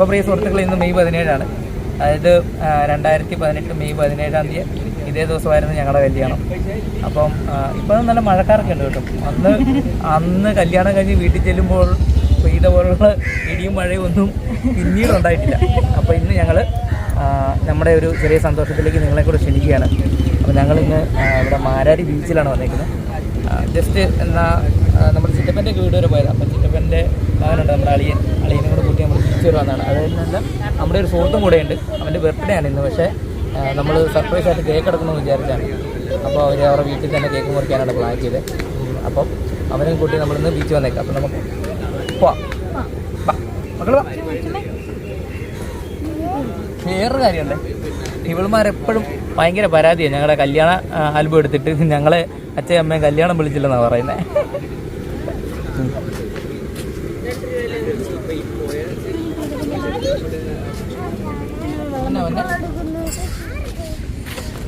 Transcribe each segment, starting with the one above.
അപ്പോൾ പ്രിയ സുഹൃത്തുക്കൾ ഇന്ന് മെയ് പതിനേഴാണ്. അതായത് രണ്ടായിരത്തി പതിനെട്ട് മെയ് പതിനേഴാം തീയതി ഇതേ ദിവസമായിരുന്നു ഞങ്ങളുടെ കല്യാണം. അപ്പം ഇപ്പം നല്ല മഴക്കാരൊക്കെ ഉണ്ട് കേട്ടോ. അന്ന് അന്ന് കല്യാണം കഴിഞ്ഞ് വീട്ടിൽ ചെല്ലുമ്പോൾ പെയ്ത പോലുള്ള ഇടിയും മഴയും ഒന്നും പിന്നീട് ഉണ്ടായിട്ടില്ല. അപ്പോൾ ഇന്ന് ഞങ്ങൾ നമ്മുടെ ഒരു ചെറിയ സന്തോഷത്തിലേക്ക് നിങ്ങളെ കൂടെ ക്ഷണിക്കുകയാണ്. അപ്പോൾ ഞങ്ങളിന്ന് ഇവിടെ മാരാരി ബീച്ചിലാണ് വന്നേക്കുന്നത്. ജസ്റ്റ് എന്നാൽ നമ്മുടെ ചിറ്റപ്പന്റെ വീട് വരെ പോയത്. അപ്പം ചിറ്റപ്പന്റെ മകനുണ്ട് നമ്മുടെ അളിയൻ. അളിയനും കൂടെ കൂട്ടി നമ്മൾ തിരിച്ചു വരുവാന്നാണ് അതായത് നമ്മുടെ ഒരു സുഹൃത്തും കൂടെ ഉണ്ട് അവന്റെ ബർത്ത്ഡേ ആണ് ഇന്ന്. പക്ഷേ നമ്മൾ സർപ്രൈസ് ആയിട്ട് കേക്ക് എടുക്കണമെന്ന് വിചാരിച്ചാണ്. അപ്പോൾ അവർ അവരുടെ വീട്ടിൽ തന്നെ കേക്ക് മുറിക്കാനാണ് പ്ലാൻ ചെയ്തത്. അപ്പം അവനെയും കൂട്ടി നമ്മൾ ഇന്ന് ബീച്ച് വന്നേക്കാം. അപ്പം നമുക്ക് പോവാം. വേറൊരു കാര്യമുണ്ട്. ഇവളുമാരെപ്പോഴും ഭയങ്കര പരാതിയാണ് ഞങ്ങളുടെ കല്യാണ ആൽബം എടുത്തിട്ട് ഞങ്ങളെ അച്ഛയും അമ്മയും കല്യാണം വിളിച്ചില്ലെന്നാണ് പറയുന്നത്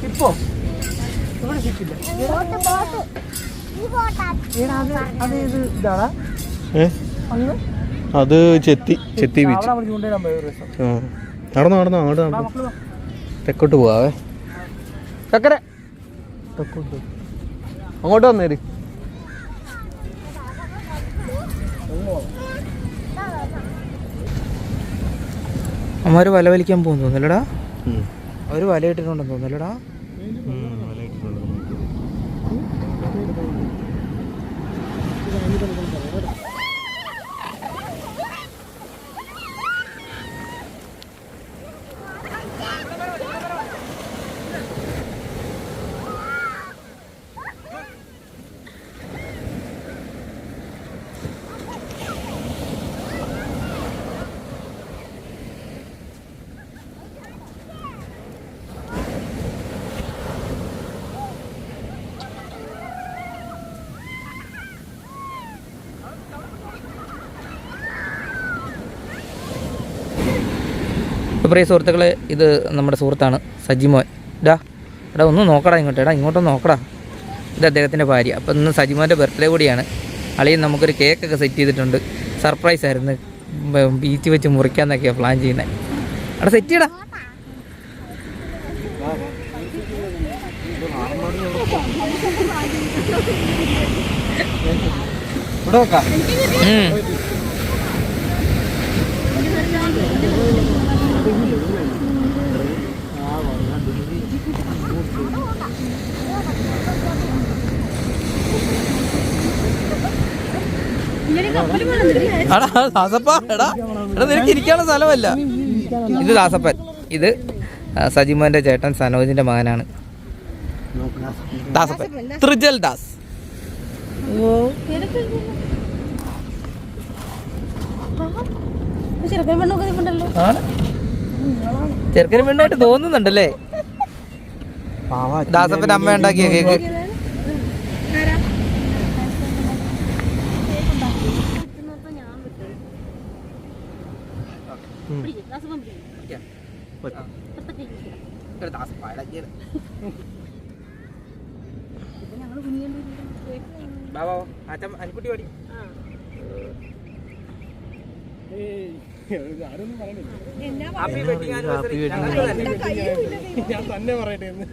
ഇപ്പോ? ഇവിടെ അങ്ങ് അത് ചെത്തി ചെത്തി ബീച്ച്. നടന്നു നടന്നു അങ്ങോട്ട് നടന്നു. തെക്കോട്ട് പോവാവേ. ചക്കര. തെക്കോട്ട്. അങ്ങോട്ട് വന്നേര്. അമ്മമാര് വല വലിക്കാൻ പോകുന്നു തോന്നില്ലടാ അവർ വല ഇട്ടിട്ടുണ്ടെന്ന് തോന്നല്ലടാ പ്രിയ സുഹൃത്തുക്കളെ ഇത് നമ്മുടെ സുഹൃത്താണ് സജിമോൻ ഡാ എടാ ഒന്ന് നോക്കടാ ഇങ്ങോട്ട് ഇങ്ങോട്ടൊന്ന് നോക്കടാ. ഇത് അദ്ദേഹത്തിന്റെ ഭാര്യ. അപ്പോൾ ഇന്ന് സജിമോന്റെ ബർത്ത്ഡേ കൂടിയാണ്. അളിയൻ നമുക്കൊരു കേക്കൊക്കെ സെറ്റ് ചെയ്തിട്ടുണ്ട്. സർപ്രൈസ് ആയിരുന്നു. ബീച്ച് വെച്ച് മുറിക്കാന്നൊക്കെയാണ് പ്ലാൻ ചെയ്യുന്നത് അവിടെ സെറ്റ് ചെയ്യടാ. ഇവിടെ എടാ ദാസപ്പ എടാ. എടാ നിനക്ക് ഇരിക്കാനുള്ള സ്ഥലമല്ല. ഇത് ദാസപ്പൻ. ഇത് സജിമോന്റെ ചേട്ടൻ സനോജിന്റെ മകനാണ്. ദാസപ്പൻ. ത്രിജൽ ദാസ്. ചെറുക്കന് പെണ്ണായിട്ട് തോന്നുന്നുണ്ടല്ലേ? ദാസപ്പന്റെ അമ്മ ഉണ്ടാക്കിയ കേക്ക്. അനിക്കുട്ടി പാടി ഹാപ്പി വെഡിങ് ആനിവേഴ്സറി ഞാൻ തന്നെ പറയട്ടെ എന്ന്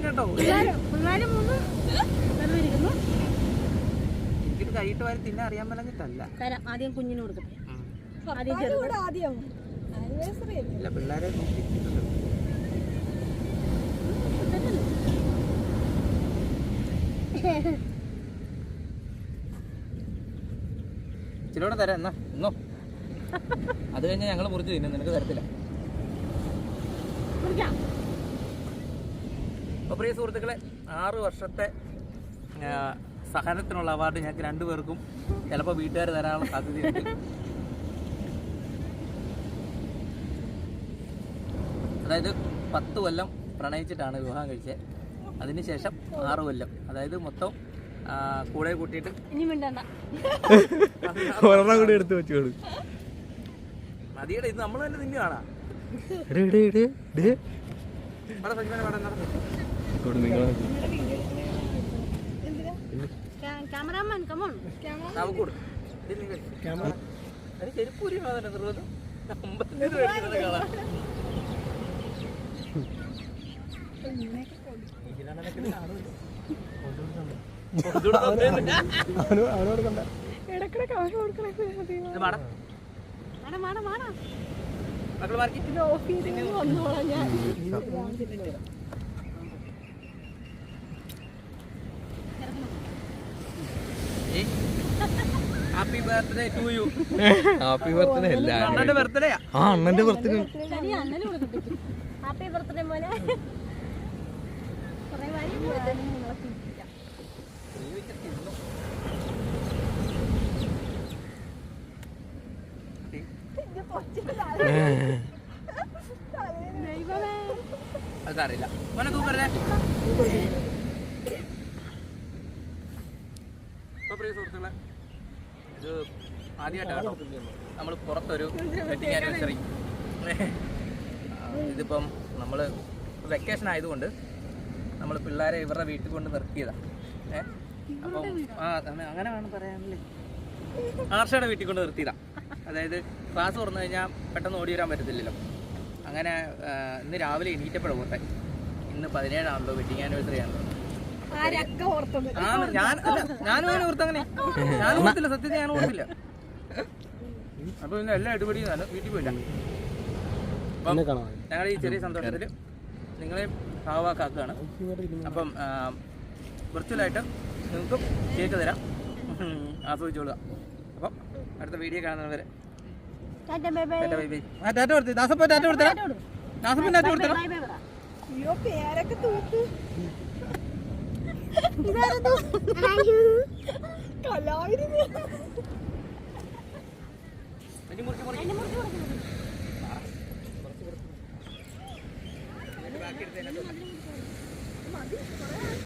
കേട്ടോ പിള്ളേര് മൂന്ന് കൈയിട്ട് വാരി തിന്നാൻ അറിയാൻ പറഞ്ഞിട്ടല്ല. തരാം ആദ്യം കുഞ്ഞിന് കൊടുക്കട്ടെ. ആദ്യം ചെറുത്. ആദ്യം. ഇല്ല പിള്ളേരെ. ഇച്ചിരിയോടെ തരാം എന്നാ. ഇന്നോ. അത് കഴിഞ്ഞാൽ ഞങ്ങൾ മുറിച്ച് തിന്നും. നിനക്ക് തരത്തില്ല. അപ്പൊ അപ്പോൾ പ്രിയ സുഹൃത്തുക്കളെ ആറ് വർഷത്തെ സഹനത്തിനുള്ള അവാർഡ് ഞങ്ങൾക്ക് രണ്ടുപേർക്കും ചിലപ്പോൾ വീട്ടുകാർ തരാനുള്ള സാധ്യതയുണ്ട്. അതായത് പത്ത് കൊല്ലം പ്രണയിച്ചിട്ടാണ് വിവാഹം കഴിച്ചത്. അതിനുശേഷം ആറ് കൊല്ലം. അതായത് മൊത്തം കൂടെ കൂട്ടിയിട്ട് ഒരെണ്ണം കൂടി എടുത്ത് വെച്ചോളൂ. നദിയുടെ ഇത് നമ്മൾ തന്നെ കാണാം. നിങ്ങൾ ക്യാമറാമാൻ കമോൺ നമുക്ക് കൊടുക്കും. ചെരുപ്പൂരി കാണാം അവനോട് കണ്ട ഇടക്കിടക്ക് അവന് കൊടുക്കണേ മക്കൾ മാർക്കി ഓഫ് ചെയ്ത് വന്നോളാം ഞാൻ. Happy birthday to you happy birthday അല്ല അണ്ണന്റെ ബർത്ത്ഡേ ആ. അണ്ണന്റെ ബർത്ത്ഡേ ശരി അണ്ണന് കൊടുക്കട്ടെ ഹാപ്പി ബർത്ത്ഡേ മോനെ. അതറിയില്ല. മോനെ പ്രിയ സുഹൃത്തുക്കളെ ഇത് ആദ്യമായിട്ടാണ് നമ്മൾ പുറത്തൊരു വെഡിങ് ആനിവേഴ്സറി ഇതിപ്പം നമ്മൾ വെക്കേഷൻ ആയതുകൊണ്ട് നമ്മൾ പിള്ളേരെ ഇവരുടെ വീട്ടിൽ കൊണ്ട് നിർത്തിയതാണ് ഏഹ് അപ്പം ആ അങ്ങനെ വേണം പറയാനല്ലേ. ആർഷയുടെ വീട്ടിൽ കൊണ്ട് നിർത്തിയതാ. അതായത് ക്ലാസ് തുറന്നു കഴിഞ്ഞാൽ പെട്ടെന്ന് ഓടി വരാൻ പറ്റത്തില്ലല്ലോ. അങ്ങനെ ഇന്ന് രാവിലെ എണീറ്റപ്പോഴാണ് പോട്ടെ. ഇന്ന് പതിനേഴാണല്ലോ വെഡിങ് ആനിവേഴ്സറി ആണല്ലോ. ഞാൻ ഞാനും അങ്ങനെ ഓർത്ത് അങ്ങനെ. ഞാൻ ഓർത്തില്ല സത്യത്തിൽ ഞാൻ ഓർത്തില്ല. അപ്പൊ പിന്നെ എല്ലാം അടിപൊളിയും നല്ല വീട്ടിൽ പോയില്ല. അപ്പം എന്നെ ഞങ്ങൾ ഈ ചെറിയ സന്തോഷത്തിൽ നിങ്ങളെ ഭാഗവാക്കാക്കുകയാണ് അപ്പം വിർച്വലായിട്ട് നിങ്ങൾക്കും കേക്ക് തരാം. ആസ്വദിച്ചോളുക. അപ്പം അടുത്ത വീഡിയോ കാണുന്നവരെ tata bye bye. Tata bye bye. ആ ടാറ്റ കൊടുത്ത്. ദാസപ്പ ടാറ്റ കൊടുത്തരാ കൊടുത്തരാ അയ്യോ പേരൊക്കെ തൂത്ത്. ഇതാരത്? കലാവിരി ഇനി